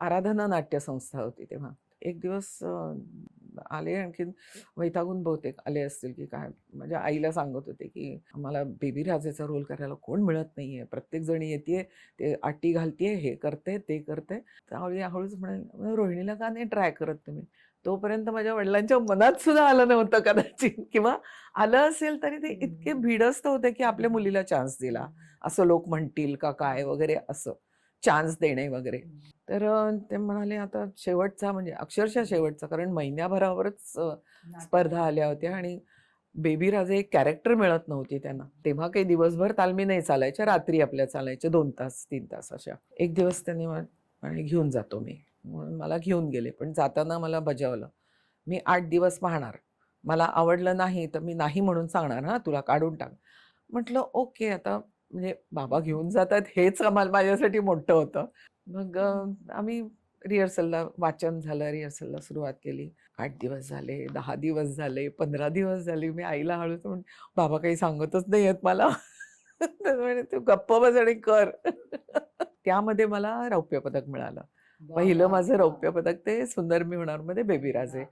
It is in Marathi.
आराधना नाट्य संस्था होती तेव्हा. एक दिवस आले आणखीन वैतागून बहुतेक आले असतील की काय माझ्या आईला सांगत होते की आम्हाला बेबी राजाचा रोल करायला कोण मिळत नाहीये. प्रत्येक जण येते ते आटी घालतीये हे करते ते करते त्यावेळी हळूच म्हणे रोहिणीला का नाही ट्राय करत तुम्ही? तोपर्यंत माझ्या वडिलांच्या मनात सुद्धा आलं नव्हतं कदाचित. किंवा आलं असेल तरी ते इतके भिडस्त होते की आपल्या मुलीला चान्स दिला. असं लोक म्हणतील का काय वगैरे असं. चान्स देणे वगैरे. तर ते म्हणाले आता शेवटचा म्हणजे अक्षरशः शेवटचा कारण महिन्याभरावरच स्पर्धा आल्या होत्या आणि बेबी राजे एक कॅरेक्टर मिळत नव्हती त्यांना. तेव्हा काही दिवसभर तालमी नाही चालायच्या रात्री आपल्या चालायच्या दोन तास तीन तास अशा. एक दिवस त्यांनी म्हणे घेऊन जातो मी. म्हणून मला घेऊन गेले पण जाताना मला बजावलं. मी आठ दिवस पाहणार. मला आवडलं नाही तर मी नाही म्हणून सांगणार हा तुला काढून टाक. म्हटलं ओके आता म्हणजे बाबा घेऊन जातात हेच आम्हाला माझ्यासाठी मोठं होतं. मग आम्ही रिहर्सलला वाचन झालं रिहर्सलला सुरुवात केली. आठ दिवस झाले दहा दिवस झाले पंधरा दिवस झाले. मी आईला हळूच म्हण बाबा काही सांगतच नाही आहेत मला तू गप्प बस आणि कर. त्यामध्ये मला रौप्य पदक मिळालं. पहिलं माझं रौप्य पदक ते सुंदर मी होणार मध्ये बेबी राजे